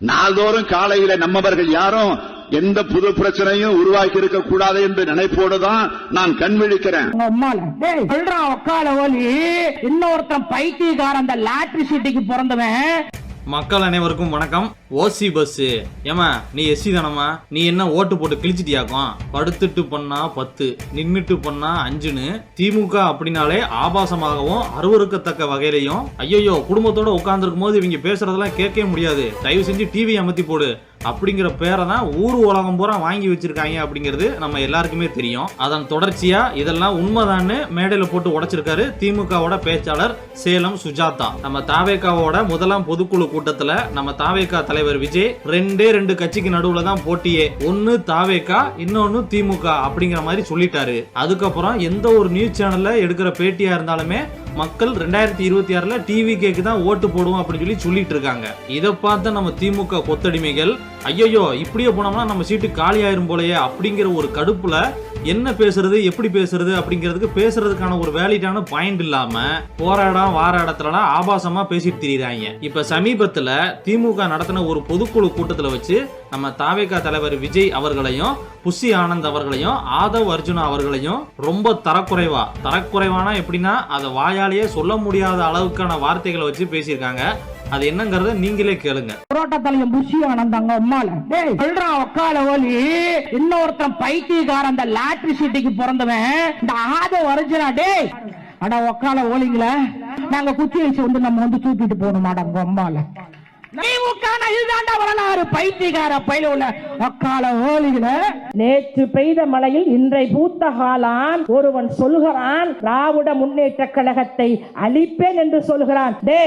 நாள்தோறும் காலையில நம்மவர்கள் யாரும் எந்த புது பிரச்சனையும் உருவாக்கி இருக்க கூடாது என்று நினைப்போடுதான் நான் கண் விழிக்கிறேன். உக்கால ஒலி இன்னொருத்தன் பைத்தியக்காரன் அந்த லாட்ரி சீட்டுக்கு பிறந்தவன். மக்கள் அனைவருக்கும் வணக்கம். ஓசி பஸ் ஏமா நீ எஸ்சி தானம்மா? நீ என்ன ஓட்டு போட்டு கிழிச்சிட்டியாக்கும்? படுத்துட்டு பண்ணா பத்து நின்றுட்டு பண்ணா அஞ்சுன்னு திமுக அப்படின்னாலே ஆபாசமாகவும் அருவருக்கத்தக்க வகையிலையும் ஐயோ குடும்பத்தோட உட்காந்துருக்கும் போது இவங்க பேசுறதெல்லாம் கேட்கவே முடியாது. தயவு செஞ்சு டிவி அமர்த்தி போடு. அப்படிங்கிற பேரை தான் ஊர் உலகம் பூரா வாங்கி வச்சிருக்காங்க அப்படிங்கிறது நம்ம எல்லாருக்குமே தெரியும். அதன் தொடர்ச்சியா இதெல்லாம் உண்மைதான்னு மேடையில் போட்டு உடைச்சிருக்காரு திமுகவோட பேச்சாளர் சேலம் சுஜாதா. நம்ம தாவேகாவோட முதலாம் பொதுக்குழு கூட்டத்தில் நம்ம தாவேகா தலைவர் விஜய் ரெண்டே ரெண்டு கட்சிக்கு நடுவுல தான் போட்டியே. ஒன்னு தாவேக்கா இன்னொன்னு திமுக அப்படிங்கிற மாதிரி சொல்லிட்டாரு. அதுக்கப்புறம் எந்த ஒரு நியூஸ் சேனல்ல எடுக்கிற பேட்டியா இருந்தாலுமே மக்கள் ரெண்டாயிரத்தி இருபத்தி ஆறுல டிவி கேக்கு தான் ஓட்டு போடுவோம் அப்படின்னு சொல்லி சொல்லிட்டு இருக்காங்க. இதை பார்த்த நம்ம திமுக கொத்தடிமைகள் ஐயோ இப்படியே போனோம்னா நம்ம சீட்டு காலி ஆயிரும் போலயே அப்படிங்கிற ஒரு கடுப்புல என்ன பேசுறது எப்படி பேசுறது அப்படிங்கிறதுக்கு பேசுறதுக்கான ஒரு வேலிடான பாயிண்ட் இல்லாம போராடம் வார இடத்துலலாம் ஆபாசமா பேசிட்டு திரியுறாங்க. இப்ப சமீபத்துல திமுக நடத்தின ஒரு பொதுக்குழு கூட்டத்துல வச்சு நம்ம தாவேகா தலைவர் விஜய் அவர்களையும் புஷி ஆனந்த் அவர்களையும் ஆதவ் அர்ஜுனா அவர்களையும் ரொம்ப தரக்குறைவா. தரக்குறைவானா எப்படின்னா அதை வாயாலேயே சொல்ல முடியாத அளவுக்கான வார்த்தைகளை வச்சு பேசியிருக்காங்க. அது என்னங்கறத நீங்களே கேளுங்க. புரோட்டா தலைவன் புஷி ஆனந்தாங்க அம்மால டேய் சொல்றான் உக்கால ஒலி இன்னொருத்தன் பைத்தியக்காரன் அந்த லாட்ரி சீட்டுக்கு பிறந்தவன். இந்த ஆத வரைஞ்சனா டேய். அட உக்கால ஓலிங்கள. நாங்க குச்சி வச்சு வந்து நம்ம வந்து தூக்கிட்டு போகணுமாடா உங்க அம்மால. ஒக்கால நேற்று பெய்த மழையில் இன்றை பூத்த காலான் ஒருவன் சொல்கிறான் திராவிட முன்னேற்ற கழகத்தை அழிப்பேன் என்று சொல்கிறான். டே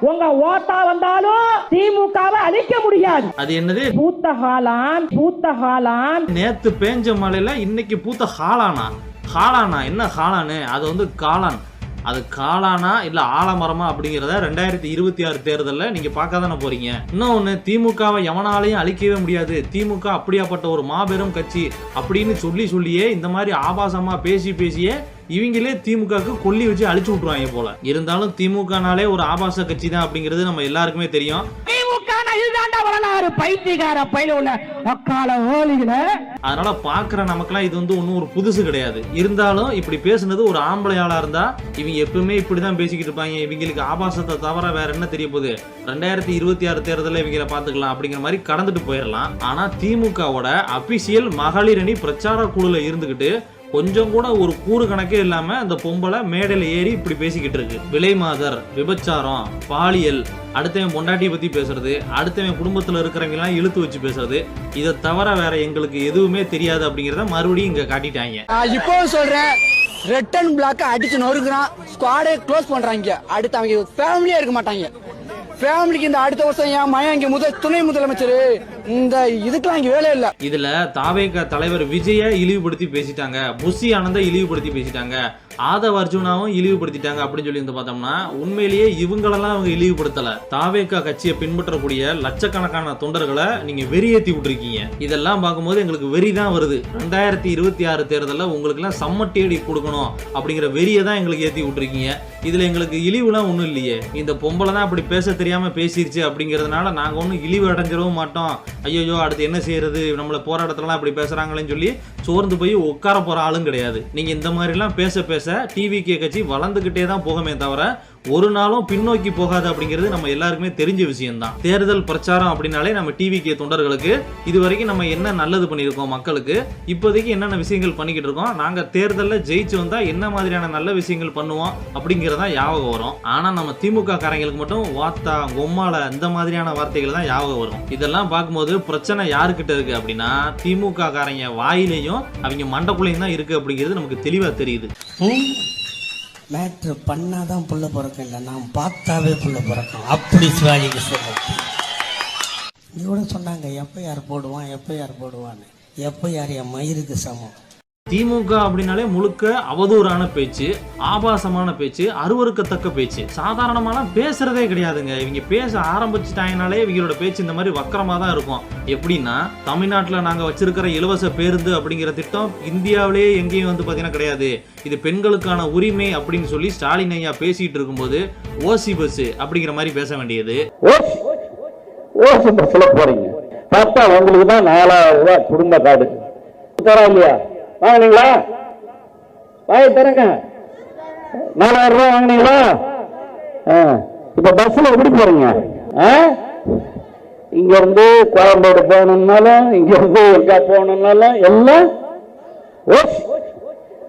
உங்க ஓட்டா வந்தாலும் திமுகவை அழிக்க முடியாது. அது என்னது? பூத்த காலான் பூத்த காலான் நேத்து பேஞ்ச மழையில இன்னைக்கு பூத்த ஹாலானா? ஹாலானா? என்ன ஹாலானு? அது வந்து காளான். அது காளானா இல்ல ஆலமரமா அப்படிங்கிறத ரெண்டாயிரத்தி இருபத்தி ஆறு தேர்தலில் நீங்க பார்க்க தானே போறீங்க இன்னொன்னு திமுகவை எவனாலையும் அழிக்கவே முடியாது. திமுக அப்படியாப்பட்ட ஒரு மாபெரும் கட்சி அப்படின்னு சொல்லி சொல்லியே இந்த மாதிரி ஆபாசமா பேசி பேசியே இவங்களே திமுகவுக்கு கொல்லி வச்சு அழிச்சு விட்டுருவாங்க போல. இருந்தாலும் திமுகனாலே ஒரு ஆபாச கட்சி தான் அப்படிங்கிறது நம்ம எல்லாருக்குமே தெரியும். வரலாறு பைத்தியக்கார உள்ள அதனால பாக்குற நமக்கெல்லாம் இது வந்து ஒன்றும் ஒரு புதுசு கிடையாது. இருந்தாலும் இப்படி பேசுனது ஒரு ஆம்பளையாளா இருந்தா இவங்க எப்பவுமே இப்படிதான் பேசிக்கிட்டு இருப்பாங்க. இவங்களுக்கு ஆபாசத்தை தவிர வேற என்ன தெரிய போகுது? ரெண்டாயிரத்தி இருபத்தி ஆறு தேர்தலில் இவங்கள பாத்துக்கலாம் அப்படிங்கிற மாதிரி கடந்துட்டு போயிடலாம். ஆனா திமுகவோட அபிஷியல் மகளிர் அணி பிரச்சார குழுல இருந்துகிட்டு கொஞ்சம் கூட ஒரு கூறு கணக்கே இல்லாம அந்த பொம்பளை மேடையில ஏறி இப்படி பேசிக்கிட்டு இருக்கு. விலை மாதர் விபச்சாரம் பாலியல் அடுத்தவன் பொண்டாட்டியை பத்தி பேசுறது அடுத்தவன் குடும்பத்துல இருக்கிறவங்கலாம் இழுத்து வச்சு பேசுறது இதை தவிர வேற எங்களுக்கு எதுவுமே தெரியாது அப்படிங்கறத மறுபடியும் இங்க காட்டிட்டாங்க. இப்போ சொல்றேன் ரெட் அண்ட் பிளாக் அடிச்சு நொறுக்குறான் ஸ்குவாடே க்ளோஸ் பண்றாங்க. அடுத்து அவங்க ஃபேமிலியா இருக்க மாட்டாங்க. ஃபேமிலிக்கு இந்த அடுத்த வருஷம் என் மயன் இங்க முதல் துணை முதலமைச்சர். இந்த இதுக்கெல்லாம் இங்க வேலை இல்லை. இதுல தாவேக தலைவர் விஜய இழிவுபடுத்தி பேசிட்டாங்க. புஷி ஆனந்த இழிவுபடுத்தி பேசிட்டாங்க. ஆதவ அர்ஜுனாவும் இழிவுபடுத்திட்டாங்க அப்படின்னு சொல்லி வந்து பார்த்தோம்னா உண்மையிலேயே இவங்களெல்லாம் அவங்க இழிவுபடுத்தல. தாவேகா கட்சியை பின்பற்றக்கூடிய லட்சக்கணக்கான தொண்டர்களை நீங்க வெறியேற்றி விட்டுருக்கீங்க. இதெல்லாம் பார்க்கும்போது எங்களுக்கு வெறி தான் வருது. ரெண்டாயிரத்தி இருபத்தி ஆறு தேர்தலில் உங்களுக்கு எல்லாம் சம்மட்டேடி கொடுக்கணும் அப்படிங்கிற வெறியை தான் எங்களுக்கு ஏற்றி விட்டுருக்கீங்க. இதுல எங்களுக்கு இழிவுலாம் ஒன்றும் இல்லையே. இந்த பொம்பளை தான் அப்படி பேச தெரியாம பேசிருச்சு அப்படிங்கிறதுனால நாங்க ஒன்றும் இழிவு அடைஞ்சிடவும் மாட்டோம். ஐயோ அடுத்து என்ன செய்யறது? நம்மள போராட்டத்துலலாம் அப்படி பேசுறாங்களேன்னு சொல்லி சோர்ந்து போய் உட்கார போற ஆளும் கிடையாது. நீங்க இந்த மாதிரிலாம் பேச பேச டிவிகே கட்சி வளர்ந்துகிட்டே தான் போகுமே தவிர ஒரு நாளும் பின்னோக்கி போகாது அப்படிங்கிறது நம்ம எல்லாருக்குமே தெரிஞ்ச விஷயம்தான். தேர்தல் பிரச்சாரம் அப்படின்னாலே நம்ம டிவிக்கு தொண்டர்களுக்கு இது வரைக்கும் நம்ம என்ன நல்லது பண்ணியிருக்கோம் மக்களுக்கு இப்போதைக்கு என்னென்ன விஷயங்கள் பண்ணிக்கிட்டு இருக்கோம் நாங்கள் தேர்தலில் ஜெயிச்சு வந்தால் என்ன மாதிரியான நல்ல விஷயங்கள் பண்ணுவோம் அப்படிங்கிறதான் ஞாபகம் வரும். ஆனால் நம்ம திமுக காரங்களுக்கு மட்டும் வாத்தா கொம்மால இந்த மாதிரியான வார்த்தைகள் தான் ஞாபகம் வரும். இதெல்லாம் பார்க்கும்போது பிரச்சனை யாருக்கிட்ட இருக்கு அப்படின்னா திமுக காரங்க வாயிலையும் அவங்க மண்டக்குள்ளையும் தான் இருக்கு அப்படிங்கிறது நமக்கு தெளிவாக தெரியுது. மேட்ரு பண்ணாதான் புள்ள பிறக்கும் இல்லை நான் பார்த்தாவே புள்ள பிறக்கும். அப்படி சிவாஜிக்கு சொல்லுவோம். கூட சொன்னாங்க எப்போ யார் போடுவான் எப்போ யார் போடுவான்னு. எப்போ யார் என் மயிருக்கு சமம்? திமுக அப்படின்னாலே முழுக்க அவதூறான பேச்சு ஆபாசமான பேச்சு அருவருக்கத்தக்க பேச்சு. சாதாரணமான பேசுறதே கிடையாதுங்க. இவங்க பேச ஆரம்பிச்சிட்டாங்கனாலே இவங்களோட பேச்சு இந்த மாதிரி வக்கரமாக தான் இருக்கும். எப்படின்னா தமிழ்நாட்டில் நாங்க வச்சிருக்கிற இலவச பேருந்து அப்படிங்கிற திட்டம் இந்தியாவிலேயே எங்கேயும் வந்து பாத்தீங்கன்னா கிடையாது. இது பெண்களுக்கான உரிமை அப்படின்னு சொல்லி ஸ்டாலின் ஐயா பேசிட்டு இருக்கும்போது ஓசி பஸ் அப்படிங்கிற மாதிரி பேச வேண்டியது. ஓசு பஸ்ல போறீங்க. பார்த்தா உங்களுக்கு தான் நாலாயிரம் ரூபாய் குடும்ப கார்டு. தரா இல்லையா வாங்கினீங்களா வாங்கி தரங்க நாலாயிரம் ரூபாய் வாங்கினீங்களா ஆ. இப்ப பஸ்ல எப்படி போறீங்க ஆ? இங்க இருந்து கோயம்பேடு போகணும்னாலும் இங்க இருந்து எங்க போகணும்னாலும் எல்லாம்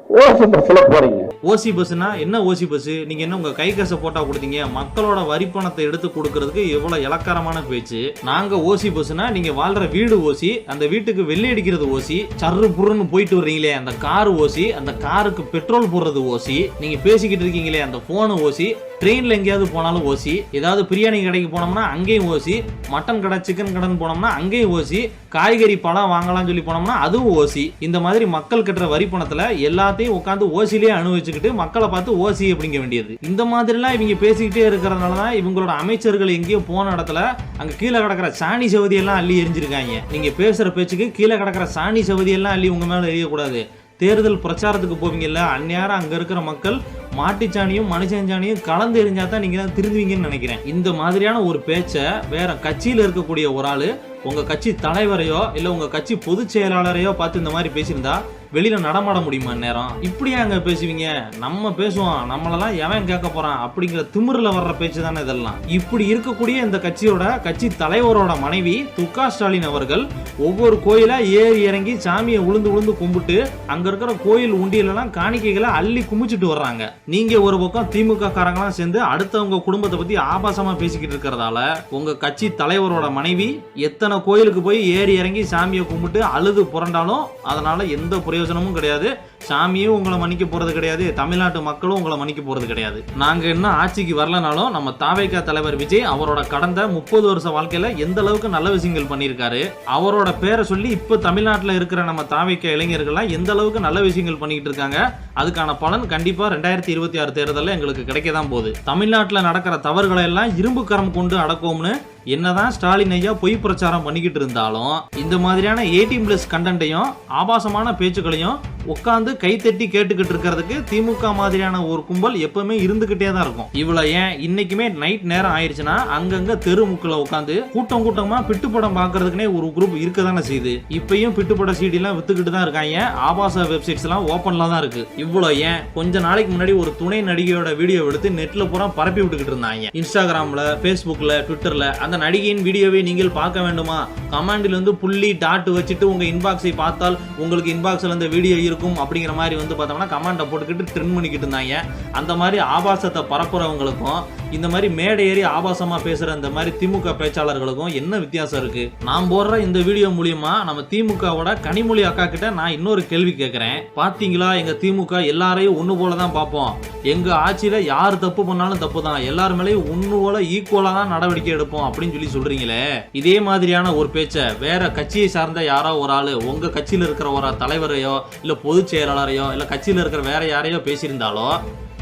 ஓசி பஸ்ல போறீங்க. ஓசி பஸ்னா என்ன ஓசி பஸ் நீங்க என்ன உங்க கை காசை போட்டா கொடுத்தீங்க? மக்களோட வரி பணத்தை எடுத்து கொடுக்கறதுக்கு எவ்வளவு இலக்காரமான பேச்சு. நாங்க ஓசி பஸ்னா நீங்க வாழ்ற வீடு ஓசி அந்த வீட்டுக்கு வெள்ளை அடிக்கிறது ஓசி சர்ரு புருன்னு போயிட்டு வர்றீங்களே அந்த கார் ஓசி அந்த காருக்கு பெட்ரோல் போடுறது ஓசி நீங்க பேசிக்கிட்டு இருக்கீங்களே அந்த போனு ஓசி ட்ரெயினில் எங்கேயாவது போனாலும் ஓசி. ஏதாவது பிரியாணி கடைக்கு போனோம்னா அங்கேயும் ஓசி. மட்டன் கடை சிக்கன் கடைன்னு போனோம்னா அங்கேயும் ஓசி. காய்கறி பழம் வாங்கலாம்னு சொல்லி போனோம்னா அதுவும் ஓசி. இந்த மாதிரி மக்கள் கட்டுற வரி பணத்தில் எல்லாத்தையும் உட்காந்து ஓசிலேயே அனுபவிச்சுக்கிட்டு மக்களை பார்த்து ஓசி அப்படிங்க வேண்டியது. இந்த மாதிரிலாம் இவங்க பேசிக்கிட்டே இருக்கிறதுனால தான் இவங்களோட அமைச்சர்கள் எங்கேயோ போன இடத்துல அங்கே கீழே கிடக்கிற சாணி சவுதியெல்லாம் அள்ளி எரிஞ்சிருக்காங்க. நீங்கள் பேசுகிற பேச்சுக்கு கீழே கிடக்கிற சாணி சவதி எல்லாம் அள்ளி உங்கள் மேலே எரியக்கூடாது. தேர்தல் பிரச்சாரத்துக்கு போவீங்கல்ல அந்நேரம் அங்கே இருக்கிற மக்கள் மாட்டுச்சாணியும் மனுஷஞ்சாணியும் கலந்து எரிஞ்சா தான் நீங்க தான் திருந்துவீங்கன்னு நினைக்கிறேன். இந்த மாதிரியான ஒரு பேச்சை வேற கட்சியில இருக்கக்கூடிய ஒரு ஆளு உங்க கட்சி தலைவரையோ இல்ல உங்க கட்சி பொதுச் செயலாளரையோ பார்த்து இந்த மாதிரி பேசியிருந்தா வெளியில் நடமாட முடியுமா நேரம் இப்படியா அங்கே பேசுவீங்க? நம்ம பேசுவோம். நம்மளெல்லாம் எவன் கேட்க போகிறான் அப்படிங்கிற திமிரில் வர்ற பேச்சு தானே இதெல்லாம். இப்படி இருக்கக்கூடிய இந்த கட்சியோட கட்சி தலைவரோட மனைவி துர்கா ஸ்டாலின் அவர்கள் ஒவ்வொரு கோயிலாக ஏறி இறங்கி சாமியை உளுந்து உளுந்து கும்பிட்டு அங்கே இருக்கிற கோயில் உண்டியிலலாம் காணிக்கைகளை அள்ளி குமிச்சிட்டு வர்றாங்க. நீங்கள் ஒரு பக்கம் திமுக காரங்களாம் சேர்ந்து அடுத்தவங்க குடும்பத்தை பற்றி ஆபாசமாக பேசிக்கிட்டு இருக்கிறதால உங்கள் கட்சி தலைவரோட மனைவி எத்தனை கோயிலுக்கு போய் ஏறி இறங்கி சாமியை கும்பிட்டு அழுது புரண்டாலும் அதனால் எந்த பிரயோஜனமும் கிடையாது. சாமியும் உங்களை மன்னிக்க போறது கிடையாது தமிழ்நாட்டு மக்களும் உங்களை மன்னிக்க போறது கிடையாது. நாங்க என்ன ஆட்சிக்கு வரலனாலும் நம்ம தாவைக்கா தலைவர் விஜய் அவரோட கடந்த முப்பது வருஷ வாழ்க்கையில எந்த அளவுக்கு நல்ல விஷயங்கள் பண்ணியிருக்காரு அவரோட பேரை சொல்லி இப்போ தமிழ்நாட்டில் இருக்கிற நம்ம தாவேக்கா இளைஞர்கள்லாம் எந்த அளவுக்கு நல்ல விஷயங்கள் பண்ணிக்கிட்டு இருக்காங்க அதுக்கான பலன் கண்டிப்பாக ரெண்டாயிரத்தி இருபத்தி ஆறு தேர்தலில் எங்களுக்கு கிடைக்க தான் போகுது. தமிழ்நாட்டில் நடக்கிற தவறுகளை எல்லாம் இரும்பு கரம் கொண்டு அடக்குவோம்னு என்னதான் ஸ்டாலின் ஐயா பொய் பிரச்சாரம் பண்ணிக்கிட்டு இருந்தாலும் இந்த மாதிரியான எயிட்டீன் பிளஸ் கண்டென்ட்டையும் ஆபாசமான பேச்சுக்களையும் உட்காந்து வந்து கைத்தட்டி கேட்டுக்கிட்டு இருக்கிறதுக்கு திமுக மாதிரியான ஒரு கும்பல் எப்பவுமே இருந்துகிட்டே தான் இருக்கும். இவ்வளவு ஏன்? இன்னைக்குமே நைட் நேரம் ஆயிடுச்சுன்னா அங்கங்க தெரு முக்கில் உட்காந்து கூட்டம் கூட்டமா பிட்டுப்படம் பாக்குறதுக்குனே ஒரு குரூப் இருக்க தானே செய்யுது. இப்பயும் பிட்டுப்பட சீடி எல்லாம் வித்துக்கிட்டு தான் இருக்காங்க. ஆபாச வெப்சைட்ஸ் எல்லாம் ஓப்பன்ல தான் இருக்கு. இவ்வளவு ஏன்? கொஞ்ச நாளைக்கு முன்னாடி ஒரு துணை நடிகையோட வீடியோ எடுத்து நெட்ல பூரா பரப்பி விட்டுக்கிட்டு இருந்தாங்க. இன்ஸ்டாகிராம்ல ஃபேஸ்புக்ல ட்விட்டர்ல அந்த நடிகையின் வீடியோவை நீங்கள் பார்க்க வேண்டுமா? கமாண்டில் வந்து புள்ளி டாட் வச்சுட்டு உங்க இன்பாக்ஸை பார்த்தால் உங்களுக்கு இன்பாக்ஸ்ல இந்த வீடியோ இருக்கும். அப்படி அப்படிங்கிற மாதிரி வந்து பார்த்தோம்னா கமாண்டை போட்டுக்கிட்டு ட்ரின் பண்ணிக்கிட்டு இருந்தாங்க. அந்த மாதிரி ஆபாசத்தை பரப்புறவங்களுக்கும் இந்த மாதிரி மேடை ஏறி ஆபாசமாக பேசுகிற இந்த மாதிரி திமுக பேச்சாளர்களுக்கும் என்ன வித்தியாசம் இருக்குது நான் போடுற இந்த வீடியோ மூலியமா நம்ம திமுகவோட கனிமொழி அக்கா கிட்ட நான் இன்னொரு கேள்வி கேட்குறேன் பார்த்தீங்களா எங்கள் திமுக எல்லாரையும் ஒன்று போல தான் பார்ப்போம். எங்கள் ஆட்சியில் யார் தப்பு பண்ணாலும் தப்பு தான் எல்லார் மேலேயும் ஒன்று போல ஈக்குவலாக தான் நடவடிக்கை எடுப்போம் அப்படின்னு சொல்லி சொல்கிறீங்களே இதே மாதிரியான ஒரு பேச்சை வேற கட்சியை சார்ந்த யாரோ ஒரு ஆள் உங்கள் கட்சியில் இருக்கிற ஒரு தலைவரையோ இல்லை பொதுச் செயலாளரையோ இல்லை கட்சியில் இருக்கிற வேற யாரையோ பேசியிருந்தாலோ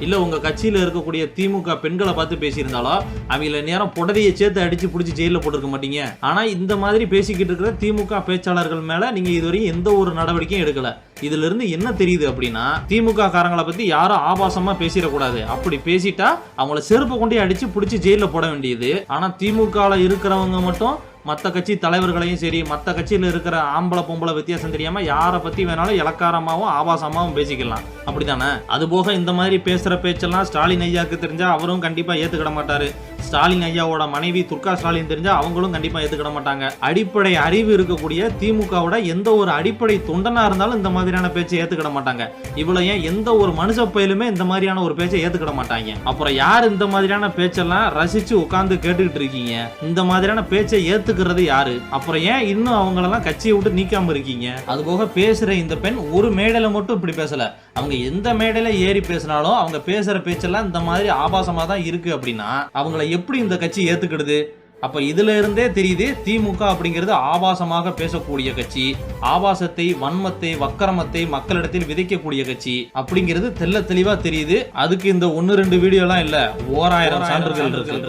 இல்லை உங்கள் கட்சியில் இருக்கக்கூடிய திமுக பெண்களை பார்த்து பேசியிருந்தாலோ அவங்கள நேரம் புடவையை சேர்த்து அடித்து பிடிச்சி ஜெயிலில் போட்டிருக்க மாட்டீங்க. ஆனால் இந்த மாதிரி பேசிக்கிட்டு இருக்கிற திமுக பேச்சாளர்கள் மேலே நீங்கள் இதுவரையும் எந்த ஒரு நடவடிக்கையும் எடுக்கலை. இதிலிருந்து என்ன தெரியுது அப்படின்னா திமுக காரங்களை பற்றி யாரும் ஆபாசமாக பேசிடக்கூடாது. அப்படி பேசிட்டா அவங்கள செருப்பு கொண்டே அடித்து பிடிச்சி ஜெயிலில் போட வேண்டியது. ஆனால் திமுகவில் இருக்கிறவங்க மட்டும் மற்ற கட்சி தலைவர்களையும் சரி மற்ற கட்சியில் இருக்கிற ஆம்பளை பொம்பளை வித்தியாசம் தெரியாமல் யாரை பற்றி வேணாலும் இலக்காரமாகவும் ஆபாசமாகவும் பேசிக்கலாம். அப்படிதானே அது போக இந்த மாதிரி பேசுகிற பேச்செல்லாம் ஸ்டாலின் ஐயாவுக்கு தெரிஞ்சால் அவரும் கண்டிப்பாக ஏற்றுக்கிட மாட்டார். ஸ்டாலின் ஐயாவோட மனைவி துர்கா ஸ்டாலின் தெரிஞ்சால் அவங்களும் கண்டிப்பாக ஏற்றுக்கிட மாட்டாங்க. அடிப்படை அறிவு இருக்கக்கூடிய திமுகவோட எந்த ஒரு அடிப்படை தொண்டனாக இருந்தாலும் இந்த மாதிரியான பேச்சை ஏற்றுக்கிட மாட்டாங்க. இவ்வளோ ஏன் எந்த ஒரு மனுஷ பயிலுமே இந்த மாதிரியான ஒரு பேச்சை ஏற்றுக்கிட மாட்டாங்க. அப்புறம் யார் இந்த மாதிரியான பேச்செல்லாம் ரசித்து உட்காந்து கேட்டுக்கிட்டு இருக்கீங்க? இந்த மாதிரியான பேச்சை ஏற்றுக்க ஏத்துக்கிறது யாரு? அப்புறம் ஏன் இன்னும் அவங்களெல்லாம் கட்சியை விட்டு நீக்காம இருக்கீங்க? அது போக பேசுற இந்த பெண் ஒரு மேடையில மட்டும் இப்படி பேசல. அவங்க எந்த மேடையில ஏறி பேசினாலும் அவங்க பேசுற பேச்செல்லாம் இந்த மாதிரி ஆபாசமா தான் இருக்கு அப்படின்னா அவங்கள எப்படி இந்த கட்சி ஏத்துக்கிடுது? அப்ப இதுல இருந்தே தெரியுது திமுக அப்படிங்கிறது ஆபாசமாக பேசக்கூடிய கட்சி ஆபாசத்தை வன்மத்தை வக்கரமத்தை மக்களிடத்தில் விதைக்கக்கூடிய கட்சி அப்படிங்கிறது தெள்ள தெளிவா தெரியுது. அதுக்கு இந்த ஒன்னு ரெண்டு வீடியோலாம் இல்ல ஓராயிரம் சான்றுகள் இருக்கு.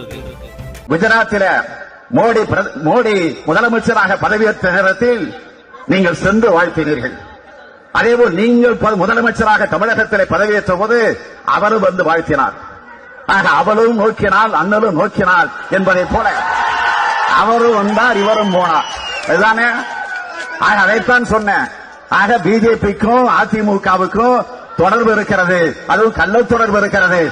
குஜராத்தில மோடி பிரத- மோடி முதலமைச்சராக பதவியேற்ற நேரத்தில் நீங்கள் சென்று வாழ்த்தினீர்கள். அதேபோல் நீங்கள் முதலமைச்சராக தமிழகத்தில் பதவியேற்ற போது அவரும் வந்து வாழ்த்தினார். ஆக அவளும் நோக்கினாள் அண்ணலும் நோக்கினால் என்பதை போல அவரும் வந்தார் இவரும் போனார். அதுதானே? ஆக அதைத்தான் சொன்னேன். ஆக பிஜேபிக்கும் அதிமுகவுக்கும் தொடர்பு இருக்கிறது. அதுவும் கள்ள தொடர்பு இருக்கிறது.